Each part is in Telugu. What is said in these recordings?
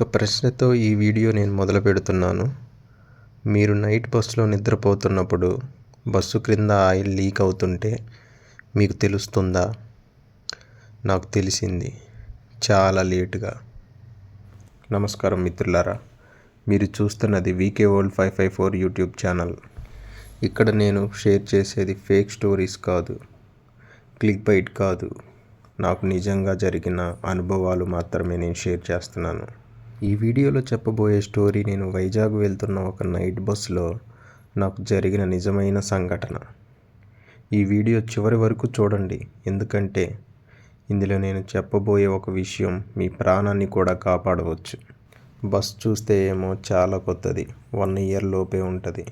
ఒక ప్రశ్నతో ఈ వీడియో నేను మొదలు పెడుతున్నాను. మీరు నైట్ బస్సులో నిద్రపోతున్నప్పుడు బస్సు క్రింద ఆయిల్ లీక్ అవుతుంటే మీకు తెలుస్తుందా? నాకు తెలిసింది. చాలా లేటుగా. నమస్కారం మిత్రులారా. మీరు చూస్తున్నది VK world five five four YouTube channel. ఇక్కడ నేను షేర్ చేసేది ఫేక్ స్టోరీస్ కాదు. క్లిక్ బైట్ కాదు. నాకు నిజంగా జరిగిన అనుభవాలు మాత్రమే నేను షేర్ చేస్తున్నాను. ఈ వీడియోలో చెప్పబోయే స్టోరీ నేను వైజాగ్ వెళ్తున్న ఒక నైట్ బస్సులో నాకు జరిగిన నిజమైన సంఘటన. ఈ వీడియో చివరి వరకు చూడండి. ఎందుకంటే ఇందులో నేను చెప్పబోయే ఒక విషయం మీ ప్రాణాన్ని కూడా కాపాడవచ్చు. బస్ చూస్తే ఏమో చాలా కొత్తది. వన్ ఇయర్ లోపే ఉంటుంది.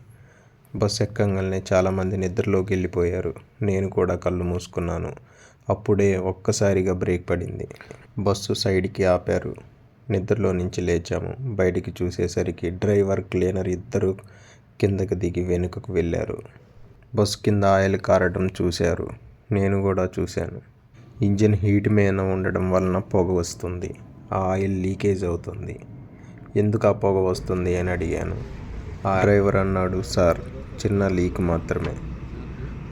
బస్ ఎక్కంగానే చాలామంది నిద్రలోకి వెళ్ళిపోయారు. నేను కూడా కళ్ళు మూసుకున్నాను. అప్పుడే ఒక్కసారిగా బ్రేక్ పడింది. బస్సు సైడ్కి ఆపారు. నిద్రలో నుంచి లేచాము. బయటికి చూసేసరికి డ్రైవర్ క్లీనర్ ఇద్దరు కిందకి దిగి వెనుకకు వెళ్ళారు. బస్ కింద ఆయిల్ కారడం చూశారు. నేను కూడా చూశాను. ఇంజిన్ హీట్ మీద ఉండడం వలన పొగ వస్తుంది. ఆ ఆయిల్ లీకేజ్ అవుతుంది. ఎందుకు ఆ పొగ వస్తుంది అని అడిగాను. ఆ డ్రైవర్ అన్నాడు సార్ చిన్న లీక్ మాత్రమే.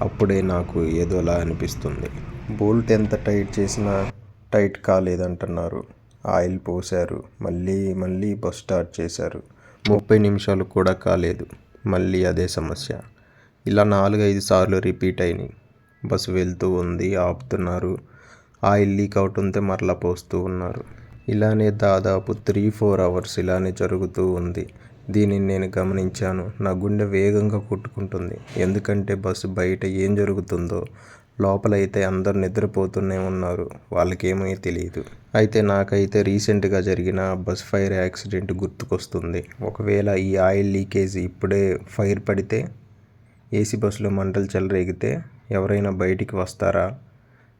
అప్పుడే నాకు ఏదోలా అనిపిస్తుంది. బోల్ట్ ఎంత టైట్ చేసినా టైట్ కాలేదంటున్నారు. ఆయిల్ పోశారు. మళ్ళీ మళ్ళీ బస్ స్టార్ట్ చేశారు. ముప్పై నిమిషాలు కూడా కాలేదు. మళ్ళీ అదే సమస్య. ఇలా నాలుగైదు సార్లు రిపీట్ అయినాయి. బస్సు వెళ్తూ ఉంది ఆపుతున్నారు. ఆయిల్ లీక్ అవుట్ ఉంటే మరలా పోస్తూ ఉన్నారు. ఇలానే దాదాపు త్రీ ఫోర్ అవర్స్ ఇలానే జరుగుతూ ఉంది. దీనిని నేను గమనించాను. నా గుండె వేగంగా కొట్టుకుంటుంది. ఎందుకంటే బస్సు బయట ఏం జరుగుతుందో లోపలైతే అందరు నిద్రపోతూనే ఉన్నారు. వాళ్ళకేమీ తెలియదు అయితే నాకైతే రీసెంట్గా జరిగిన బస్ ఫైర్ యాక్సిడెంట్ గుర్తుకొస్తుంది. ఒకవేళ ఈ ఆయిల్ లీకేజ్ ఇప్పుడే ఫైర్ పడితే ఏసీ బస్సులో మంటలు చెలరేగితే ఎవరైనా బయటికి వస్తారా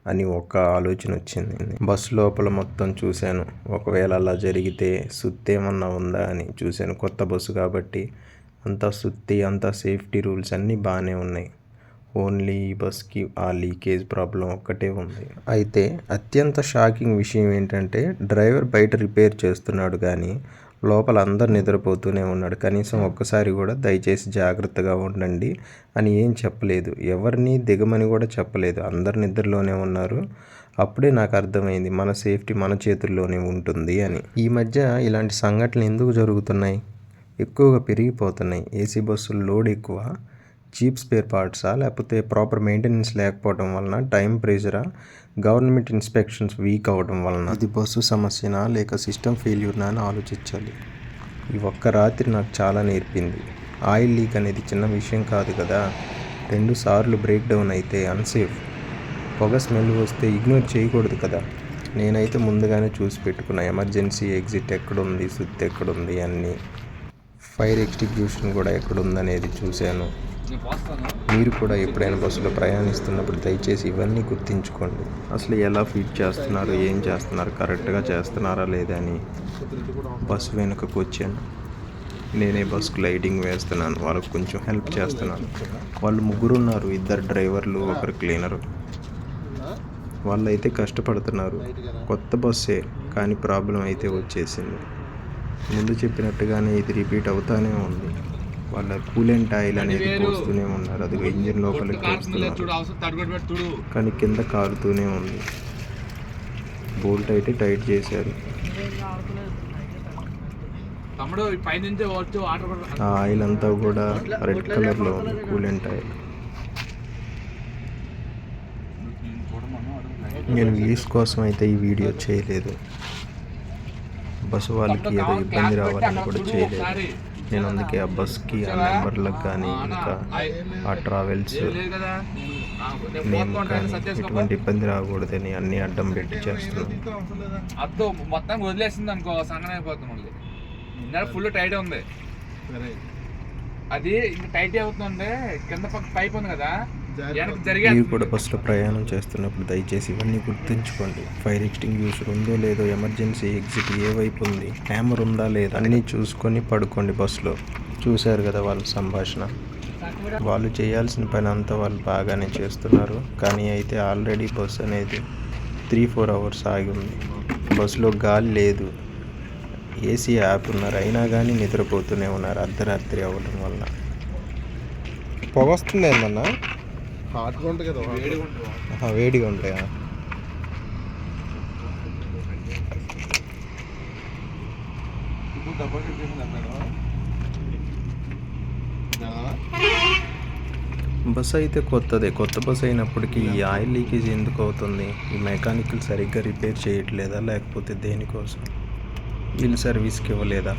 అని ఒక ఆలోచన వచ్చింది. బస్సు లోపల మొత్తం చూశాను. ఒకవేళ అలా జరిగితే సుత్తి ఏమన్నా ఉందా అని చూశాను. కొత్త బస్సు కాబట్టి అంతా సుత్తి అంతా సేఫ్టీ రూల్స్ అన్నీ బాగానే ఉన్నాయి. ఓన్లీ ఈ బస్కి ఆ లీకేజ్ ప్రాబ్లం ఒక్కటే ఉంది. అయితే అత్యంత షాకింగ్ విషయం ఏంటంటే డ్రైవర్ బయట రిపేర్ చేస్తున్నాడు కానీ లోపల అందరు నిద్రపోతూనే ఉన్నాడు. కనీసం ఒక్కసారి కూడా దయచేసి జాగ్రత్తగా ఉండండి అని ఏం చెప్పలేదు. ఎవరిని దిగమని కూడా చెప్పలేదు. అందరు నిద్రలోనే ఉన్నారు. అప్పుడే నాకు అర్థమైంది మన సేఫ్టీ మన చేతుల్లోనే ఉంటుంది అని. ఈ మధ్య ఇలాంటి సంఘటనలు ఎందుకు జరుగుతున్నాయి? ఎక్కువగా పెరిగిపోతున్నాయి. ఏసీ బస్సులు లోడ్ ఎక్కువ. చీప్ స్పేర్ పార్ట్సా? లేకపోతే ప్రాపర్ మెయింటెనెన్స్ లేకపోవడం వలన టైం ప్రెజరా గవర్నమెంట్ ఇన్స్పెక్షన్స్ వీక్ అవ్వడం వలన. ఇది బస్సు సమస్యనా? లేక సిస్టమ్ ఫెయిల్యూర్నా అని ఆలోచించాలి. ఈ ఒక్క రాత్రి నాకు చాలా నేర్పింది. ఆయిల్ లీక్ అనేది చిన్న విషయం కాదు కదా? రెండు సార్లు బ్రేక్ డౌన్ అయితే అన్సేఫ్. పొగ స్మెల్ వస్తే ఇగ్నోర్ చేయకూడదు కదా? నేనైతే ముందుగానే చూసి పెట్టుకున్నా ఎమర్జెన్సీ ఎగ్జిట్ ఎక్కడుంది? సుత్తి ఎక్కడుంది? అన్నీ. ఫైర్ ఎక్స్టిక్యూషన్ కూడా ఎక్కడుందనేది చూశాను. మీరు కూడా ఎప్పుడైనా బస్సులో ప్రయాణిస్తున్నప్పుడు దయచేసి ఇవన్నీ గుర్తుంచుకోండి. అసలు ఎలా ఫీడ్ చేస్తున్నారు ఏం చేస్తున్నారు కరెక్ట్గా చేస్తున్నారా లేదా అని బస్సు వెనుకకు వచ్చాను. నేనే బస్సుకు లైటింగ్ వేస్తున్నాను వాళ్ళకు కొంచెం హెల్ప్ చేస్తున్నాను. వాళ్ళు ముగ్గురు ఉన్నారు ఇద్దరు డ్రైవర్లు ఒకరు క్లీనరు. వాళ్ళు అయితే కష్టపడుతున్నారు కొత్త బస్సే కానీ ప్రాబ్లం అయితే వచ్చేసింది. ముందు చెప్పినట్టుగానే ఇది రిపీట్ అవుతానే ఉంది. వాళ్ళ కూలెంట్ ఆయిల్ అనేది పోస్తూనే ఉన్నారు. అది ఇంజిన్ లోపలికి పోస్తున్నారు. కానీ కింద కారుతూనే ఉంది. బోల్ట్ అయితే టైట్ చేశారు. ఆ ఆయిల్ అంతా కూడా రెడ్ కలర్లో ఉంది కూలెంట్ ఆయిల్. నేను వ్యూస్ కోసం అయితే ఈ వీడియో చేయలేదు. బస్సు వాళ్ళకి ఏదో ఇబ్బంది రావాలని కూడా చేయలేదు. నేను అందుకే ఆ బస్కి ఆ నెంబర్లకు కానీ ఇంకా ఆ ట్రావెల్స్ నేమ్ కానీ ఎటువంటి ఇబ్బంది రాకూడదని అన్ని అడ్డం పెట్టి చేస్తున్నాను అద్దు మొత్తం వదిలేసింది అనుకో సంగన అయిపోతుంది ఫుల్ టైట్ ఉంది. అది ఇంకా టైట్ అవుతుంది కింద పక్క పైప్ ఉంది కదా మీరు కూడా బస్సులో ప్రయాణం చేస్తున్నప్పుడు దయచేసి ఇవన్నీ గుర్తుంచుకోండి. ఫైర్ ఎక్స్టింగ్యూషర్ ఉందో లేదో ఎమర్జెన్సీ ఎగ్జిట్ ఏ వైపు ఉంది? హ్యామర్ ఉందా లేదా? అన్నీ చూసుకొని పడుకోండి బస్సులో. చూశారు కదా వాళ్ళ సంభాషణ. వాళ్ళు చేయాల్సిన పని అంతా వాళ్ళు బాగానే చేస్తున్నారు. కానీ అయితే ఆల్రెడీ బస్ అనేది త్రీ ఫోర్ అవర్స్ ఆగి ఉంది. బస్సులో గాలి లేదు. ఏసీ ఆపున్నారు అయినా కానీ నిద్రపోతూనే ఉన్నారు. అర్ధరాత్రి అవ్వడం వల్ల పొగ వస్తుంది ఏందన్నా హాట్గా ఉంటుంది కదా వేడిగా ఉంటాయా? బస్సు అయితే కొత్తదే. కొత్త బస్సు అయినప్పటికీ ఈ ఆయిల్ లీకేజ్ ఎందుకు అవుతుంది? ఈ మెకానికల్ సరిగ్గా రిపేర్ చేయట్లేదా? లేకపోతే దేనికోసం? వీళ్ళు సర్వీస్కి ఇవ్వలేదా?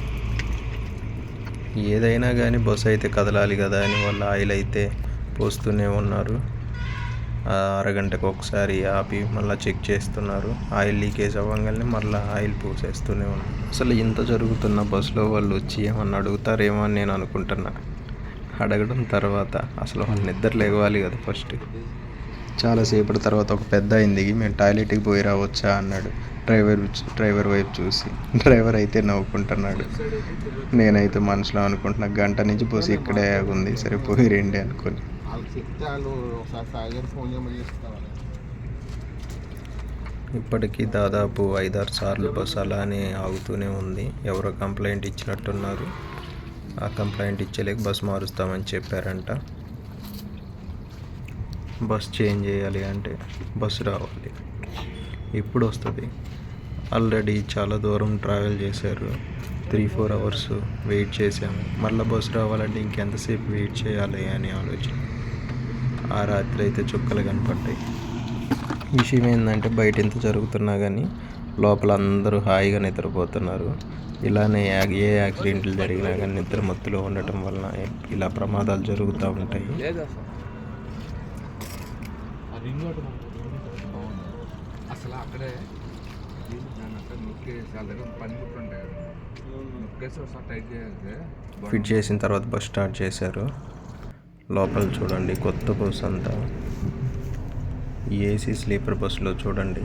ఏదైనా కానీ బస్సు అయితే కదలాలి కదా అని వాళ్ళు ఆయిల్ అయితే పోస్తూనే ఉన్నారు. అరగంటకు ఒకసారి ఆపి మళ్ళీ చెక్ చేస్తున్నారు. ఆయిల్ లీకేజ్ అవ్వగానే మళ్ళీ ఆయిల్ పోసేస్తూనే ఉన్నారు. అసలు ఇంత జరుగుతున్న బస్సులో వాళ్ళు వచ్చి ఏమన్నా అడుగుతారేమో అని నేను అనుకుంటున్నా. అడగడం తర్వాత అసలు వాళ్ళు నిద్ర లేవాలి కదా ఫస్ట్. చాలాసేపటి తర్వాత ఒక పెద్ద అయింది. మేము టాయిలెట్కి పోయి రావచ్చా అన్నాడు. డ్రైవర్ డ్రైవర్ వైపు చూసి. డ్రైవర్ అయితే నవ్వుకుంటున్నాడు. నేనైతే మనసులో అనుకుంటున్నా గంట నుంచి పోసి ఇక్కడే ఉంది సరే పోయి రండి అనుకొని. చెప్తే వాళ్ళు ఒకసారి ఫోన్ చేయమని ఇప్పటికీ దాదాపు ఐదారు సార్లు బస్సు అలానే ఆగుతూనే ఉంది. ఎవరో కంప్లైంట్ ఇచ్చినట్టున్నారు. ఆ కంప్లైంట్ ఇచ్చలేక బస్ మారుస్తామని చెప్పారంట. బస్ చేంజ్ చేయాలి అంటే బస్సు రావాలి. ఇప్పుడు వస్తుంది. ఆల్రెడీ చాలా దూరం ట్రావెల్ చేశారు. త్రీ ఫోర్ అవర్స్ వెయిట్ చేసాము మళ్ళీ బస్సు రావాలంటే ఇంకెంతసేపు వెయిట్ చేయాలి అని ఆలోచన. ఆ రాత్రి అయితే చుక్కలు కనపడ్డాయి. విషయం ఏంటంటే బయట ఎంత జరుగుతున్నా కానీ లోపల అందరూ హాయిగా నిద్రపోతున్నారు. ఇలానే ఏ యాక్సిడెంట్లు జరిగినా కానీ నిద్ర మత్తులో ఉండటం వలన ఇలా ప్రమాదాలు జరుగుతూ ఉంటాయి. అసలు అక్కడే ఫిట్ చేసిన తర్వాత బస్ స్టార్ట్ చేశారు. లోపల చూడండి కొత్త బస్ అంతా. ఏసీ స్లీపర్ బస్సులో చూడండి.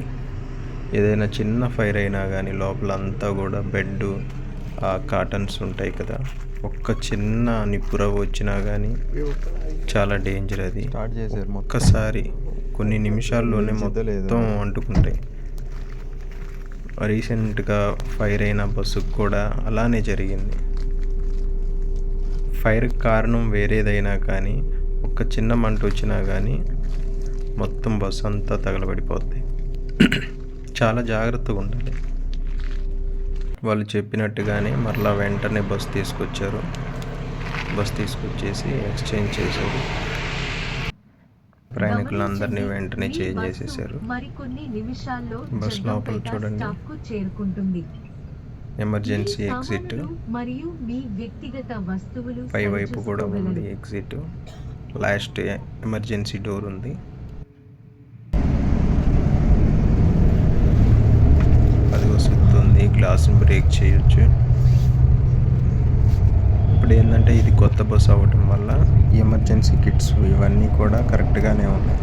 ఏదైనా చిన్న ఫైర్ అయినా కానీ లోపల అంతా కూడా బెడ్ ఆ కాటన్స్ ఉంటాయి కదా. ఒక్క చిన్న నిప్పుర వచ్చినా కానీ చాలా డేంజర్ అది. స్టార్ట్ చేశారు ఒక్కసారి కొన్ని నిమిషాల్లోనే మొత్తం అంటుకుంటాయి. రీసెంట్గా ఫైర్ అయిన బస్సుకు కూడా అలానే జరిగింది. ఫైర్ కారణం వేరేదైనా కానీ ఒక్క చిన్న మంట వచ్చినా కానీ మొత్తం బస్సు అంతా తగలబడిపోద్ది. చాలా జాగ్రత్తగా ఉండాలి. వాళ్ళు చెప్పినట్టుగానే మరలా వెంటనే బస్ తీసుకొచ్చారు. బస్ తీసుకొచ్చేసి ఎక్స్చేంజ్ చేశారు. ప్రయాణికులందరినీ వెంటనే చేంజ్ చేసేసారు. బస్ లోపల చూడండి. ఎమర్జెన్సీ ఎగ్జిట్ మరియు మీ వ్యక్తిగత వస్తువులు పై వైపు కూడా ఉంది. ఎగ్జిట్ లాస్ట్ ఎమర్జెన్సీ డోర్ ఉంది. అది వస్తుంది గ్లాస్ని బ్రేక్ చేయొచ్చు. ఇప్పుడు ఏంటంటే ఇది కొత్త బస్ అవ్వటం వల్ల ఎమర్జెన్సీ కిట్స్ ఇవన్నీ కూడా కరెక్ట్గానే ఉన్నాయి.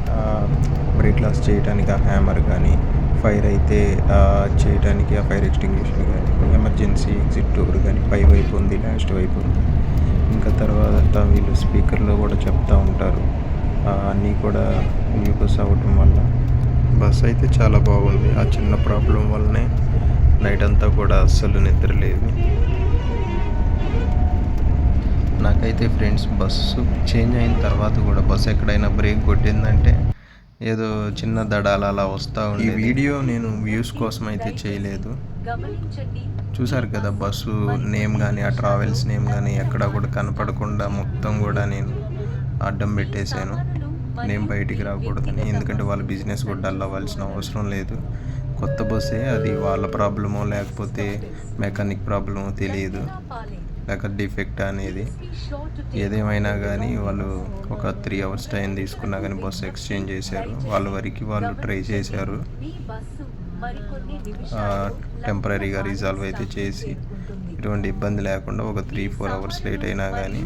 బ్రేక్ లాస్ చేయడానికి ఆ హ్యామర్ కానీ ఫైర్ అయితే చేయడానికి ఆ ఫైర్ ఎక్స్టింగ్విషన్ కానీ ఎమర్జెన్సీ ఎగ్జిట్ డోర్ కానీ పై వైపు ఉంది లాస్ట్ వైపు ఉంది. ఇంకా తర్వాత వీళ్ళు స్పీకర్లో కూడా చెప్తూ ఉంటారు. అన్నీ కూడా న్యూ అవ్వటం వల్ల. బస్ అయితే చాలా బాగుంది. ఆ చిన్న ప్రాబ్లం వల్లనే నైట్ అంతా కూడా అస్సలు నిద్ర లేదు. నాకైతే ఫ్రెండ్స్ బస్సు చేంజ్ అయిన తర్వాత కూడా బస్సు ఎక్కడైనా బ్రేక్ కొట్టిందంటే ఏదో చిన్న దడాలు అలా వస్తూ ఉంది ఈ వీడియో నేను వ్యూస్ కోసం అయితే చేయలేదు చూసారు కదా బస్సు నేమ్ కానీ ఆ ట్రావెల్స్ నేమ్ కానీ ఎక్కడా కూడా కనపడకుండా మొత్తం కూడా నేను అడ్డం పెట్టేశాను. నేమ్ బయటికి రాకూడదని ఎందుకంటే వాళ్ళ బిజినెస్ కూడా డల్ అవ్వాల్సిన అవసరం లేదు. కొత్త బస్సే అది వాళ్ళ ప్రాబ్లమో లేకపోతే మెకానిక్ ప్రాబ్లమో తెలియదు. లేక డిఫెక్ట్ అనేది ఏదేమైనా కానీ వాళ్ళు ఒక త్రీ అవర్స్ టైం తీసుకున్నా కానీ బస్సు ఎక్స్చేంజ్ చేశారు. వాళ్ళ వరకు వాళ్ళు ట్రై చేశారు. టెంపరీగా రిజాల్వ్ అయితే చేసి ఎటువంటి ఇబ్బంది లేకుండా ఒక త్రీ ఫోర్ అవర్స్ లేట్ అయినా కానీ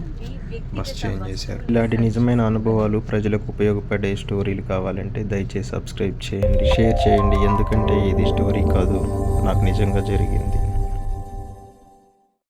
బస్ చేంజ్ చేశారు. ఇలాంటి నిజమైన అనుభవాలు ప్రజలకు ఉపయోగపడే స్టోరీలు కావాలంటే దయచేసి సబ్స్క్రైబ్ చేయండి షేర్ చేయండి. ఎందుకంటే ఇది స్టోరీ కాదు నాకు నిజంగా జరిగింది.